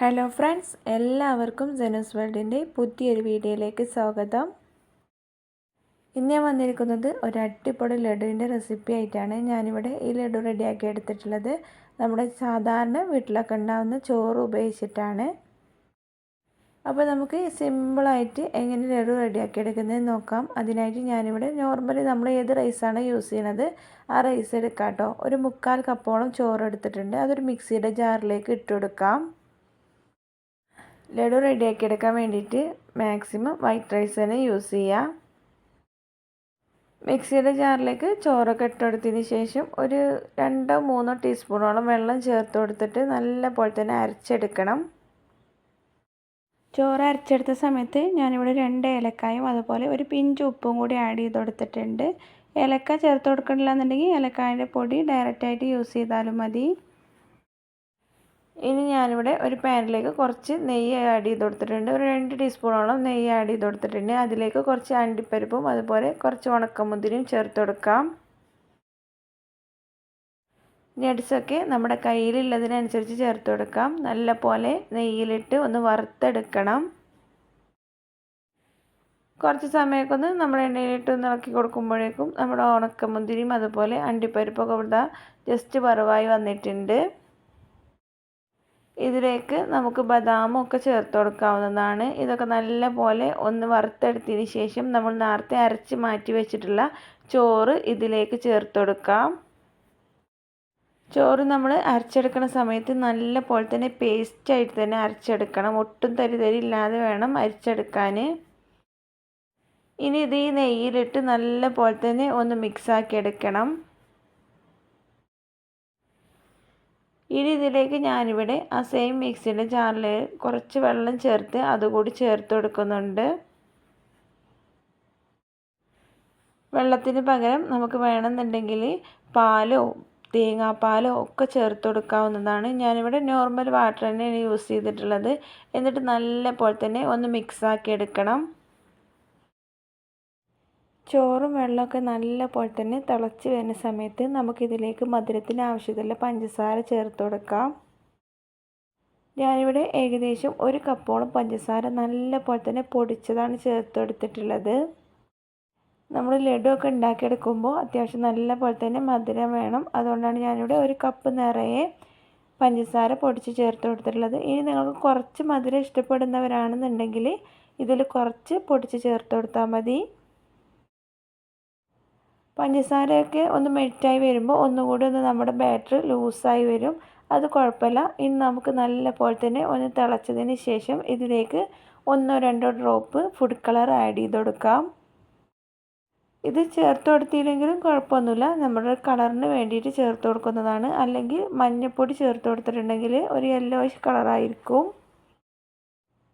Hello friends എല്ലാവർക്കും ജനസ് വേൾഡിന്റെ പുതിയൊരു വീഡിയോയിലേക്ക് സ്വാഗതം. ഇന്ന് ഞാൻ വന്നിരിക്കുന്നത് ഒരു അട്ടിപ്പൊടി ലഡുവിന്റെ റെസിപ്പി ആയിട്ടാണ്. ഞാനിവിടെ ഈ ലഡു റെഡിയാക്കി എടുത്തിട്ടുള്ളത്. നമ്മുടെ സാധാരണ വീട്ടിലൊക്കെ ഉണ്ടാകുന്ന ചോറ് ഉപയോഗിച്ചിട്ടാണ്. അപ്പോൾ നമുക്ക് സിമ്പിളായിട്ട് എങ്ങനെ ലഡു റെഡിയാക്കി എടുക്കുന്നത് നോക്കാം. അതിനായിട്ട് ഞാനിവിടെ നോർമലി നമ്മൾ ഏത് റൈസാണ് യൂസ് ചെയ്യണത് ആ റൈസ് എടുക്കാം കേട്ടോ. ഒരു മുക്കാൽ കപ്പോളം ചോറ് എടുത്തിട്ടുണ്ട്. അതൊരു മിക്സിയുടെ ജാറിലേക്ക് ഇട്ട് കൊടുക്കാം. ലഡു റെഡിയാക്കി എടുക്കാൻ വേണ്ടിയിട്ട് മാക്സിമം വൈറ്റ് റൈസ് തന്നെ യൂസ് ചെയ്യുക മിക്സിയുടെ ജാറിലേക്ക് ചോറൊക്കെ ഇട്ടെടുത്തതിന് ശേഷം ഒരു രണ്ടോ മൂന്നോ ടീസ്പൂണോളം വെള്ളം ചേർത്ത് കൊടുത്തിട്ട് നല്ലപോലെ തന്നെ അരച്ചെടുക്കണം. ചോറ് അരച്ചെടുത്ത സമയത്ത് ഞാനിവിടെ രണ്ട് ഏലക്കായും അതുപോലെ ഒരു പിഞ്ച് ഉപ്പും കൂടി ആഡ് ചെയ്ത് കൊടുത്തിട്ടുണ്ട്. ഏലക്ക ചേർത്ത് കൊടുക്കണില്ല എന്നുണ്ടെങ്കിൽ ഏലക്കായുടെ പൊടി ഡയറക്റ്റായിട്ട് യൂസ് ചെയ്താലും മതി. ഇനി ഞാനിവിടെ ഒരു പാനിലേക്ക് കുറച്ച് നെയ്യ് ആഡ് ചെയ്ത് കൊടുത്തിട്ടുണ്ട്. ഒരു രണ്ട് ടീസ്പൂണോളം നെയ്യ് ആഡ് ചെയ്ത് കൊടുത്തിട്ടുണ്ട്. അതിലേക്ക് കുറച്ച് അണ്ടിപ്പരിപ്പും അതുപോലെ കുറച്ച് ഉണക്കമുന്തിരിയും ചേർത്ത് കൊടുക്കാം. ഞെട്സൊക്കെ നമ്മുടെ കയ്യിലുള്ളതിനനുസരിച്ച് ചേർത്ത് കൊടുക്കാം. നല്ല പോലെ നെയ്യിലിട്ട് ഒന്ന് വറുത്തെടുക്കണം. കുറച്ച് സമയമൊക്കെ ഒന്ന് നമ്മുടെ എണ്ണയിലിട്ട് ഒന്ന് ഇളക്കി കൊടുക്കുമ്പോഴേക്കും നമ്മുടെ ഉണക്കമുന്തിരിയും അതുപോലെ അണ്ടിപ്പരിപ്പൊക്കെ ഇവിടെ ജസ്റ്റ് വറവായി വന്നിട്ടുണ്ട്. ഇതിലേക്ക് നമുക്ക് ബദാമും ഒക്കെ ചേർത്ത് കൊടുക്കാവുന്നതാണ്. ഇതൊക്കെ നല്ല പോലെ ഒന്ന് വറുത്തെടുത്തതിന് ശേഷം നമ്മൾ നേരത്തെ അരച്ച് മാറ്റി വെച്ചിട്ടുള്ള ചോറ് ഇതിലേക്ക് ചേർത്ത് കൊടുക്കാം. ചോറ് നമ്മൾ അരച്ചെടുക്കുന്ന സമയത്ത് നല്ല പോലെ തന്നെ പേസ്റ്റായിട്ട് തന്നെ അരച്ചെടുക്കണം. ഒട്ടും തരി തരി ഇല്ലാതെ വേണം അരച്ചെടുക്കാൻ. ഇനി ഇത് ഈ നെയ്യിലിട്ട് നല്ല പോലെ തന്നെ ഒന്ന് മിക്സാക്കി എടുക്കണം. ഇനി ഇതിലേക്ക് ഞാനിവിടെ ആ സെയിം മിക്സിന്റെ ജാറിൽ കുറച്ച് വെള്ളം ചേർത്ത് അതുകൂടി ചേർത്ത് കൊടുക്കുന്നുണ്ട്. വെള്ളത്തിന് പകരം നമുക്ക് വേണമെന്നുണ്ടെങ്കിൽ പാലോ തേങ്ങാപ്പാലോ ഒക്കെ ചേർത്ത് കൊടുക്കാവുന്നതാണ്. ഞാനിവിടെ നോർമൽ വാട്ടർ തന്നെയാണ് യൂസ് ചെയ്തിട്ടുള്ളത്. എന്നിട്ട് നല്ല പോലെ തന്നെ ഒന്ന് മിക്സാക്കി എടുക്കണം. ചോറും വെള്ളമൊക്കെ നല്ല പോലെ തന്നെ തിളച്ച് വരുന്ന സമയത്ത് നമുക്കിതിലേക്ക് മധുരത്തിന് ആവശ്യത്തിലുള്ള പഞ്ചസാര ചേർത്ത് കൊടുക്കാം. ഞാനിവിടെ ഏകദേശം ഒരു കപ്പോളം പഞ്ചസാര നല്ല പോലെ തന്നെ പൊടിച്ചതാണ് ചേർത്ത് കൊടുത്തിട്ടുള്ളത്. നമ്മൾ ലഡുവൊക്കെ ഉണ്ടാക്കിയെടുക്കുമ്പോൾ അത്യാവശ്യം നല്ല പോലെ തന്നെ മധുരം വേണം. അതുകൊണ്ടാണ് ഞാനിവിടെ ഒരു കപ്പ് നിറയെ പഞ്ചസാര പൊടിച്ച് ചേർത്ത് കൊടുത്തിട്ടുള്ളത്. ഇനി നിങ്ങൾക്ക് കുറച്ച് മധുരം ഇഷ്ടപ്പെടുന്നവരാണെന്നുണ്ടെങ്കിൽ ഇതിൽ കുറച്ച് പൊടിച്ച് ചേർത്ത് കൊടുത്താൽ മതി. പഞ്ചസാരയൊക്കെ ഒന്ന് മെൽറ്റായി വരുമ്പോൾ ഒന്നുകൂടി ഒന്ന് നമ്മുടെ ബാറ്റർ ലൂസായി വരും. അത് കുഴപ്പമില്ല. ഇനി നമുക്ക് നല്ല പോലെ തന്നെ ഒന്ന് തിളച്ചതിന് ശേഷം ഇതിലേക്ക് ഒന്നോ രണ്ടോ ഡ്രോപ്പ് ഫുഡ് കളർ ആഡ് ചെയ്ത് കൊടുക്കാം. ഇത് ചേർത്ത് കൊടുത്തില്ലെങ്കിലും കുഴപ്പമൊന്നുമില്ല. നമ്മുടെ കളറിന് വേണ്ടിയിട്ട് ചേർത്ത് കൊടുക്കുന്നതാണ്. അല്ലെങ്കിൽ മഞ്ഞൾപ്പൊടി ചേർത്ത് കൊടുത്തിട്ടുണ്ടെങ്കിൽ ഒരു യെല്ലോയിഷ് കളറായിരിക്കും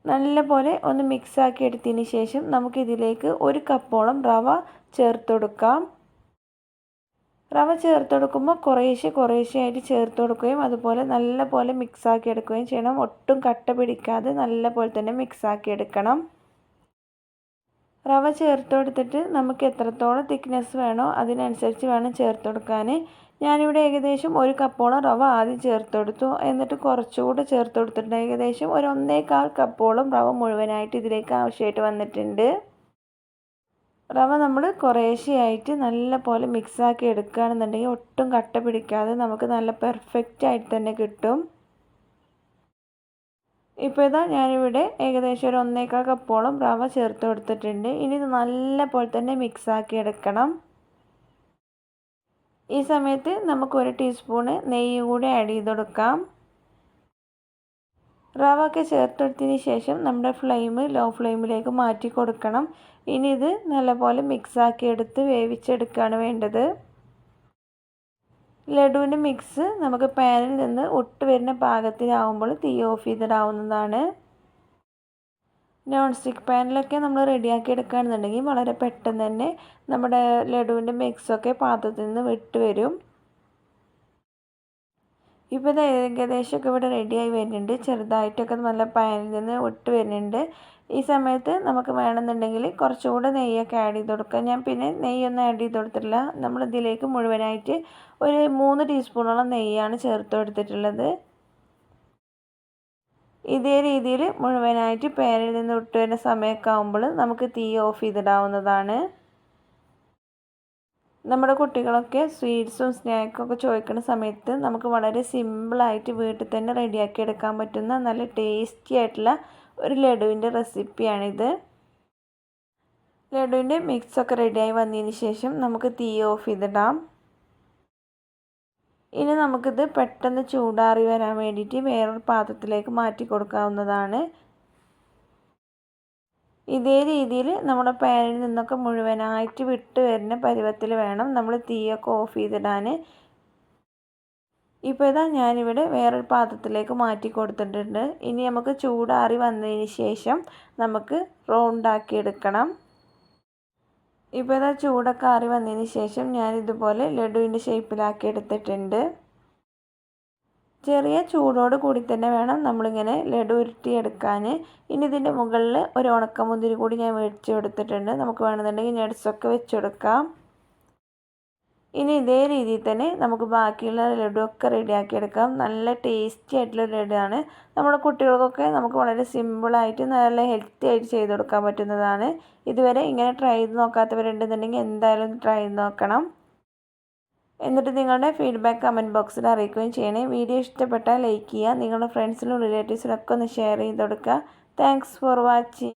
നല്ല പോലെ ഒന്ന് മിക്സാക്കി എടുത്തതിന് ശേഷം നമുക്കിതിലേക്ക് ഒരു കപ്പോളം റവ ചേർത്ത് കൊടുക്കാം. റവ ചേർത്ത് കൊടുക്കുമ്പോൾ കുറേശ്ശെ കുറേശ്ശെ ആയിട്ട് ചേർത്ത് കൊടുക്കുകയും അതുപോലെ നല്ല പോലെ മിക്സാക്കി എടുക്കുകയും ചെയ്യണം. ഒട്ടും കട്ട പിടിക്കാതെ നല്ല പോലെ തന്നെ മിക്സാക്കി എടുക്കണം റവ ചേർത്ത് കൊടുത്തിട്ട് നമുക്ക് എത്രത്തോളം തിക്നെസ് വേണോ അതിനനുസരിച്ച് വേണം ചേർത്ത് കൊടുക്കാൻ ഞാനിവിടെ ഏകദേശം ഒരു കപ്പോളം റവ ആദ്യം ചേർത്ത് കൊടുത്തു എന്നിട്ട് കുറച്ചുകൂടെ ചേർത്ത് കൊടുത്തിട്ടുണ്ട് ഏകദേശം ഒരു ഒന്നേകാൽ കപ്പോളം റവ മുഴുവനായിട്ട് ഇതിലേക്ക് ആവശ്യമായിട്ട് വന്നിട്ടുണ്ട്. റവ നമ്മൾ കുറേശ്ശെയായിട്ട് നല്ല പോലെ മിക്സാക്കി എടുക്കുകയാണെന്നുണ്ടെങ്കിൽ ഒട്ടും കട്ട പിടിക്കാതെ നമുക്ക് നല്ല പെർഫെക്റ്റ് ആയിട്ട് തന്നെ കിട്ടും. ഇപ്പോൾ ഇതാ ഞാനിവിടെ ഏകദേശം ഒരു ഒന്നേക്കാൾ കപ്പോളം റവ ചേർത്ത് കൊടുത്തിട്ടുണ്ട്. ഇനി ഇത് നല്ല പോലെ തന്നെ മിക്സാക്കി എടുക്കണം. ഈ സമയത്ത് നമുക്ക് ഒരു ടീസ്പൂണ് നെയ്യ് കൂടി ആഡ് ചെയ്ത് കൊടുക്കാം. റവ ഒക്കെ ചേർത്തെടുത്തതിന് ശേഷം നമ്മുടെ ഫ്ലെയിം ലോ ഫ്ലെയിമിലേക്ക് മാറ്റി കൊടുക്കണം. ഇനി ഇത് നല്ലപോലെ മിക്സാക്കി എടുത്ത് വേവിച്ചെടുക്കുകയാണ് വേണ്ടത്. ലഡുവിന്റെ മിക്സ് നമുക്ക് പാനിൽ നിന്ന് ഒട്ട് വരുന്ന പാകത്തിലാവുമ്പോൾ തീ ഓഫ് ചെയ്തിടാവുന്നതാണ്. നോൺ സ്റ്റിക്ക് പാനിലൊക്കെ നമ്മൾ റെഡിയാക്കി എടുക്കുകയാണെന്നുണ്ടെങ്കിൽ വളരെ പെട്ടെന്ന് തന്നെ നമ്മുടെ ലഡുവിന്റെ മിക്സൊക്കെ പാത്രത്തിൽ നിന്ന് വിട്ട് വരും. ഇപ്പോൾ ഇത് ഏകദേശമൊക്കെ ഇവിടെ റെഡിയായി വരുന്നുണ്ട്. ചെറുതായിട്ടൊക്കെ നല്ല പാനിൽ നിന്ന് ഒട്ട് വരുന്നുണ്ട്. ഈ സമയത്ത് നമുക്ക് വേണമെന്നുണ്ടെങ്കിൽ കുറച്ചുകൂടെ നെയ്യൊക്കെ ആഡ് ചെയ്ത് കൊടുക്കാം. ഞാൻ പിന്നെ നെയ്യൊന്നും ആഡ് ചെയ്ത് കൊടുത്തിട്ടില്ല. നമ്മൾ ഇതിലേക്ക് മുഴുവനായിട്ട് ഒരു മൂന്ന് ടീസ്പൂണോളം നെയ്യാണ് ചേർത്ത് കൊടുത്തിട്ടുള്ളത്. ഇതേ രീതിയിൽ മുഴുവനായിട്ട് പാനിൽ നിന്ന് ഒട്ട് വരുന്ന സമയമൊക്കെ ആകുമ്പോൾ നമുക്ക് തീ ഓഫ് ചെയ്തിടാവുന്നതാണ്. നമ്മുടെ കുട്ടികളൊക്കെ സ്വീറ്റ്സും ഒക്കെ ചോദിക്കുന്ന സമയത്ത് നമുക്ക് വളരെ സിമ്പിളായിട്ട് വീട്ടിൽ തന്നെ റെഡിയാക്കി എടുക്കാൻ പറ്റുന്ന നല്ല ടേസ്റ്റി ആയിട്ടുള്ള ഒരു ലഡുവിന്റെ റെസിപ്പിയാണിത്. ലഡുവിന്റെ മിക്സൊക്കെ റെഡിയായി വന്നതിന് ശേഷം നമുക്ക് തീ ഓഫ് ചെയ്തിടാം. ഇനി നമുക്കിത് പെട്ടെന്ന് ചൂടാറി വരാൻ വേണ്ടിയിട്ട് വേറൊരു പാത്രത്തിലേക്ക് മാറ്റി കൊടുക്കാവുന്നതാണ്. ഇതേ രീതിയിൽ നമ്മുടെ പാനിൽ നിന്നൊക്കെ മുഴുവനായിട്ട് വിട്ട് വരുന്ന പരുവത്തിൽ വേണം നമ്മൾ തീയൊക്കെ ഓഫ് ചെയ്തിടാൻ. ഇപ്പോൾ ഇതാ ഞാനിവിടെ വേറൊരു പാത്രത്തിലേക്ക് മാറ്റി കൊടുത്തിട്ടുണ്ട്. ഇനി നമുക്ക് ചൂടാറി വന്നതിന് ശേഷം നമുക്ക് റൗണ്ടാക്കി എടുക്കണം. ഇപ്പോൾ ഇതാ ചൂടൊക്കെ ആറി വന്നതിന് ശേഷം ഞാൻ ഇതുപോലെ ലഡുവിന്റെ ഷേപ്പിലാക്കി എടുത്തിട്ടുണ്ട്. ചെറിയ ചൂടോട് കൂടി തന്നെ വേണം നമ്മളിങ്ങനെ ലഡു ഉരുട്ടിയെടുക്കാൻ. ഇനി ഇതിന്റെ മുകളിൽ ഒരു ഉണക്കമുന്തിരി കൂടി ഞാൻ മേടിച്ച് കൊടുത്തിട്ടുണ്ട്. നമുക്ക് വേണമെന്നുണ്ടെങ്കിൽ നട്സൊക്കെ വെച്ച് കൊടുക്കാം. ഇനി ഇതേ രീതിയിൽ തന്നെ നമുക്ക് ബാക്കിയുള്ള ലഡു ഒക്കെ റെഡിയാക്കി എടുക്കാം. നല്ല ടേസ്റ്റി ആയിട്ടുള്ള ലഡു ആണ് നമ്മുടെ കുട്ടികൾക്കൊക്കെ നമുക്ക് വളരെ സിമ്പിളായിട്ട് നല്ല ഹെൽത്തി ആയിട്ട് ചെയ്ത് കൊടുക്കാൻ പറ്റുന്നതാണ്. ഇതുവരെ ഇങ്ങനെ ട്രൈ ചെയ്ത് നോക്കാത്തവരുണ്ടെന്നുണ്ടെങ്കിൽ എന്തായാലും ട്രൈ ചെയ്ത് നോക്കണം. എന്നിട്ട് നിങ്ങളുടെ ഫീഡ്ബാക്ക് കമന്റ് ബോക്സിൽ അറിയിക്കുകയും ചെയ്യണേ. വീഡിയോ ഇഷ്ടപ്പെട്ടാൽ ലൈക്ക് ചെയ്യുക. നിങ്ങളുടെ ഫ്രണ്ട്സിനും റിലേറ്റീവ്സിനൊക്കെ ഒന്ന് ഷെയർ ചെയ്ത് കൊടുക്കുക. Thanks for watching